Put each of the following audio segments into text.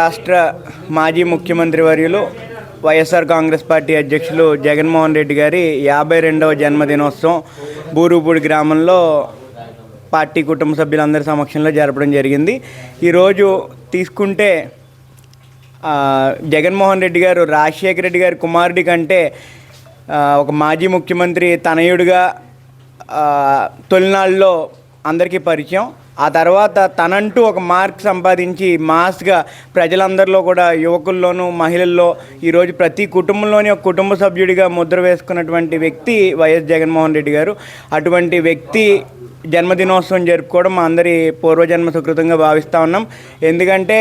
రాష్ట్ర మాజీ ముఖ్యమంత్రి వర్యులు వైఎస్ఆర్ కాంగ్రెస్ పార్టీ అధ్యక్షులు జగన్మోహన్ రెడ్డి గారి యాభై రెండవ జన్మదినోత్సవం బూరుపూడి గ్రామంలో పార్టీ కుటుంబ సభ్యులందరి సమక్షంలో జరపడం జరిగింది. ఈరోజు తీసుకుంటే జగన్మోహన్ రెడ్డి గారు రాజశేఖర రెడ్డి గారి కుమారుడి కంటే ఒక మాజీ ముఖ్యమంత్రి తనయుడిగా తొలినాళ్ళలో అందరికీ పరిచయం. ఆ తర్వాత తనంటూ ఒక మార్క్ సంపాదించి మాస్గా ప్రజలందరిలో కూడా యువకుల్లోనూ మహిళల్లో ఈరోజు ప్రతి కుటుంబంలోని ఒక కుటుంబ సభ్యుడిగా ముద్ర వేసుకున్నటువంటి వ్యక్తి వైఎస్ జగన్మోహన్ రెడ్డి గారు. అటువంటి వ్యక్తి జన్మదినోత్సవం జరుపుకోవడం మా అందరి పూర్వజన్మ సుకృతంగా భావిస్తూ ఉన్నాం. ఎందుకంటే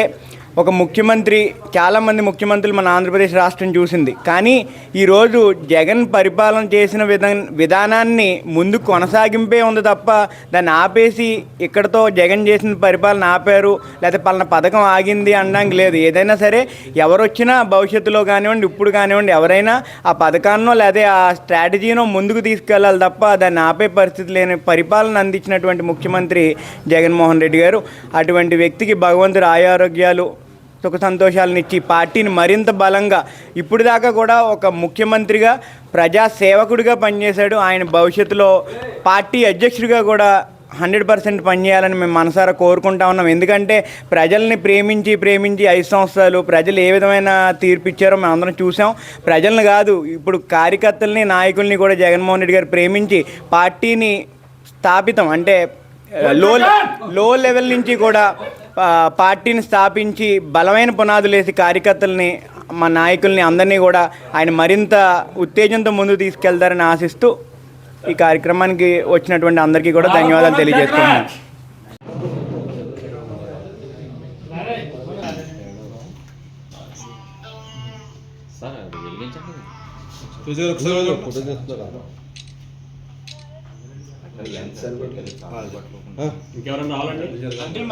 ఒక ముఖ్యమంత్రి చాలామంది ముఖ్యమంత్రులు మన ఆంధ్రప్రదేశ్ రాష్ట్రం చూసింది. కానీ ఈరోజు జగన్ పరిపాలన చేసిన విధా విధానాన్ని ముందు కొనసాగింపే ఉంది తప్ప దాన్ని ఆపేసి ఇక్కడతో జగన్ చేసిన పరిపాలన ఆపారు లేకపోతే పలానా పథకం ఆగింది అనడానికి లేదు. ఏదైనా సరే ఎవరొచ్చినా భవిష్యత్తులో కానివ్వండి ఇప్పుడు కానివ్వండి ఎవరైనా ఆ పథకాన్నో లేదా ఆ స్ట్రాటజీనో ముందుకు తీసుకెళ్ళాలి తప్ప దాన్ని ఆపే పరిస్థితి లేని పరిపాలన అందించినటువంటి ముఖ్యమంత్రి జగన్మోహన్ రెడ్డి గారు అటువంటి వ్యక్తికి భగవంతుడు ఆయారోగ్యాలు సుఖ సంతోషాలను ఇచ్చి పార్టీని మరింత బలంగా ఇప్పుడు దాకా కూడా ఒక ముఖ్యమంత్రిగా ప్రజా సేవకుడిగా పనిచేశాడు. ఆయన భవిష్యత్తులో పార్టీ అధ్యక్షుడిగా కూడా హండ్రెడ్ పర్సెంట్ పనిచేయాలని మేము మనసారా కోరుకుంటా ఉన్నాం. ఎందుకంటే ప్రజల్ని ప్రేమించి ప్రేమించి ఐదు సంవత్సరాలు ప్రజలు ఏ విధమైన తీర్పు ఇచ్చారో మేము అందరం చూసాం. ప్రజల్ని కాదు ఇప్పుడు కార్యకర్తల్ని నాయకుల్ని కూడా జగన్మోహన్ రెడ్డి గారు ప్రేమించి పార్టీని స్థాపితం. అంటే లో లో లెవెల్ నుంచి కూడా పార్టీని స్థాపించి బలమైన పునాదులు వేసి కార్యకర్తల్ని మా నాయకుల్ని అందరినీ కూడా ఆయన మరింత ఉత్తేజంతో ముందుకు తీసుకెళ్తారని ఆశిస్తూ ఈ కార్యక్రమానికి వచ్చినటువంటి అందరికీ కూడా ధన్యవాదాలు తెలియజేస్తున్నాను. సార్ ఇంకెవరన్నా రావాలండి పట్టుకోండి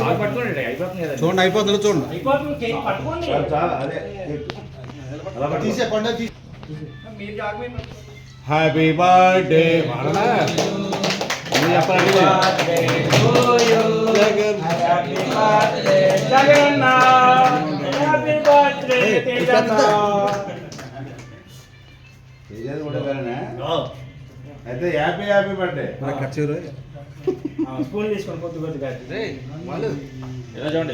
బాగా పట్టుకోండి అయిపోతుంది కదా చూడండి అయిపోతుంది చూడండి అయిపోతుంది చేయి పట్టుకోండి తీసే పండుగ హ్యాపీ బర్త్డే వాడనా మీరు చెప్పండి అయితే హ్యాపీ హ్యాపీ బర్త్డే చేయరు స్పూన్ తీసుకొని కొద్ది కొద్దిగా ఎలా చూడండి